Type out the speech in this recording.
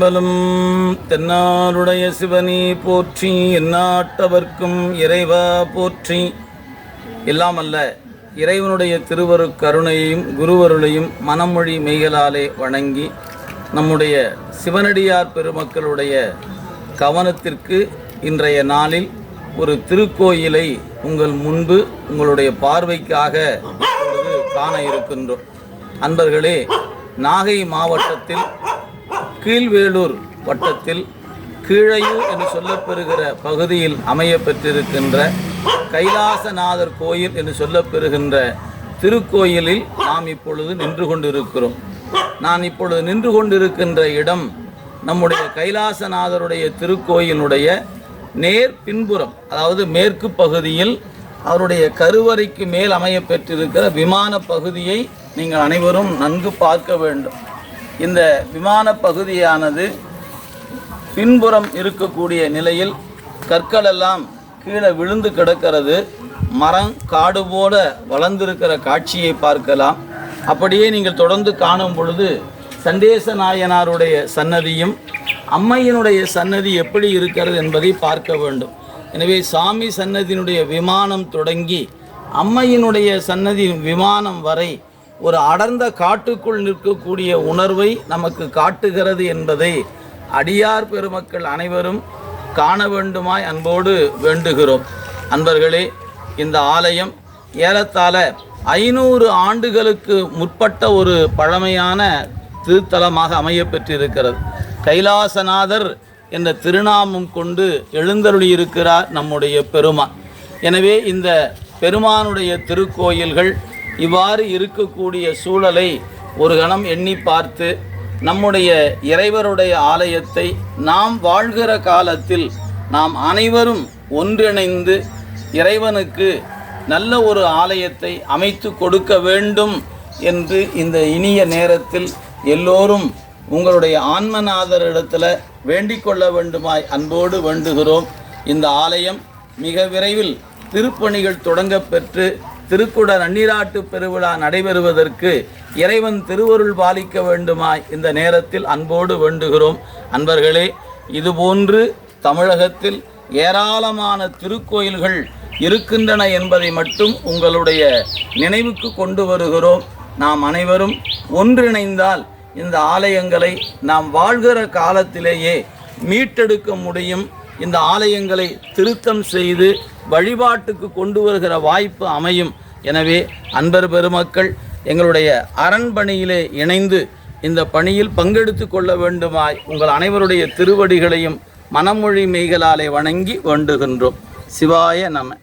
திருச்சிற்றம்பலம் தென்னாருடைய சிவனி போற்றி எந்நாட்டவர்க்கும் இறைவா போற்றி. எல்லாம் அல்ல இறைவனுடைய திருவரு கருணையையும் குருவருளையும் மனமொழி மெய்களாலே வணங்கி நம்முடைய சிவனடியார் பெருமக்களுடைய கவனத்திற்கு இன்றைய நாளில் ஒரு திருக்கோயிலை உங்கள் முன்பு உங்களுடைய பார்வைக்காக காண இருக்கின்றோம். அன்பர்களே நாகை மாவட்டத்தில் கீழ்வேலூர் வட்டத்தில் கீழையூர் என்று சொல்லப்பெறுகிற பகுதியில் அமைய பெற்றிருக்கின்ற கைலாசநாதர் கோயில் என்று சொல்லப்பெறுகின்ற திருக்கோயிலில் நாம் இப்பொழுது நின்று கொண்டிருக்கிறோம். நான் இப்பொழுது நின்று கொண்டிருக்கின்ற இடம் நம்முடைய கைலாசநாதருடைய திருக்கோயிலுடைய நேர் பின்புறம் அதாவது மேற்கு பகுதியில் அவருடைய கருவறைக்கு மேல் அமைய பெற்றிருக்கிற விமான பகுதியை நீங்கள் அனைவரும் நன்கு பார்க்க வேண்டும். இந்த விமான பகுதியானது பின்புறம் இருக்கக்கூடிய நிலையில் கற்களெல்லாம் கீழே விழுந்து கிடக்கிறது. மரம் காடு போல வளர்ந்திருக்கிற காட்சியை பார்க்கலாம். அப்படியே நீங்கள் தொடர்ந்து காணும் பொழுது சந்தேச நாயனாருடைய சன்னதியும் அம்மையினுடைய சன்னதி எப்படி இருக்கிறது என்பதை பார்க்க வேண்டும். எனவே சாமி சன்னதியினுடைய விமானம் தொடங்கி அம்மையினுடைய சன்னதி விமானம் வரை ஒரு அடர்ந்த காட்டுக்குள் நிற்கக்கூடிய உணர்வை நமக்கு காட்டுகிறது என்பதை அடியார் பெருமக்கள் அனைவரும் காண வேண்டுமாய் அன்போடு வேண்டுகிறோம். அன்பர்களே இந்த ஆலயம் ஏறத்தாழ ஐநூறு ஆண்டுகளுக்கு முற்பட்ட ஒரு பழமையான திருத்தலமாக அமைய பெற்றிருக்கிறது கைலாசநாதர் என்ற திருநாமம் கொண்டு எழுந்தருளியிருக்கிறார் நம்முடைய பெருமான். எனவே இந்த பெருமானுடைய திருக்கோயில்கள் இவ்வாறு இருக்கக்கூடிய சூழலை ஒரு கணம் எண்ணி பார்த்து நம்முடைய இறைவருடைய ஆலயத்தை நாம் வாழ்கிற காலத்தில் நாம் அனைவரும் ஒன்றிணைந்து இறைவனுக்கு நல்ல ஒரு ஆலயத்தை அமைத்து கொடுக்க வேண்டும் என்று இந்த இனிய நேரத்தில் எல்லோரும் உங்களுடைய ஆன்மநாதரிடத்தில் வேண்டிக் கொள்ள வேண்டுமாய் அன்போடு வேண்டுகிறோம். இந்த ஆலயம் மிக விரைவில் திருப்பணிகள் தொடங்கப்பெற்று திருக்குட நன்னீராட்டு பெருவிழா நடைபெறுவதற்கு இறைவன் திருவருள் பாலிக்க வேண்டுமாய் இந்த நேரத்தில் அன்போடு வேண்டுகிறோம். அன்பர்களே இதுபோன்று தமிழகத்தில் ஏராளமான திருக்கோயில்கள் இருக்கின்றன என்பதை மட்டும் உங்களுடைய நினைவுக்கு கொண்டு வருகிறோம். நாம் அனைவரும் ஒன்றிணைந்தால் இந்த ஆலயங்களை நாம் வாழ்கிற காலத்திலேயே மீட்டெடுக்க முடியும். இந்த ஆலயங்களை திருத்தம் செய்து வழிபாட்டுக்கு கொண்டு வருகிற வாய்ப்பு அமையும். எனவே அன்பர் பெருமக்கள் எங்களுடைய அரண்பணியிலே இணைந்து இந்த பணியில் பங்கெடுத்து கொள்ள வேண்டுமாய் உங்கள் அனைவருடைய திருவடிகளையும் மனமொழி மெய்களாலே வணங்கி வேண்டுகின்றோம். சிவாய நம.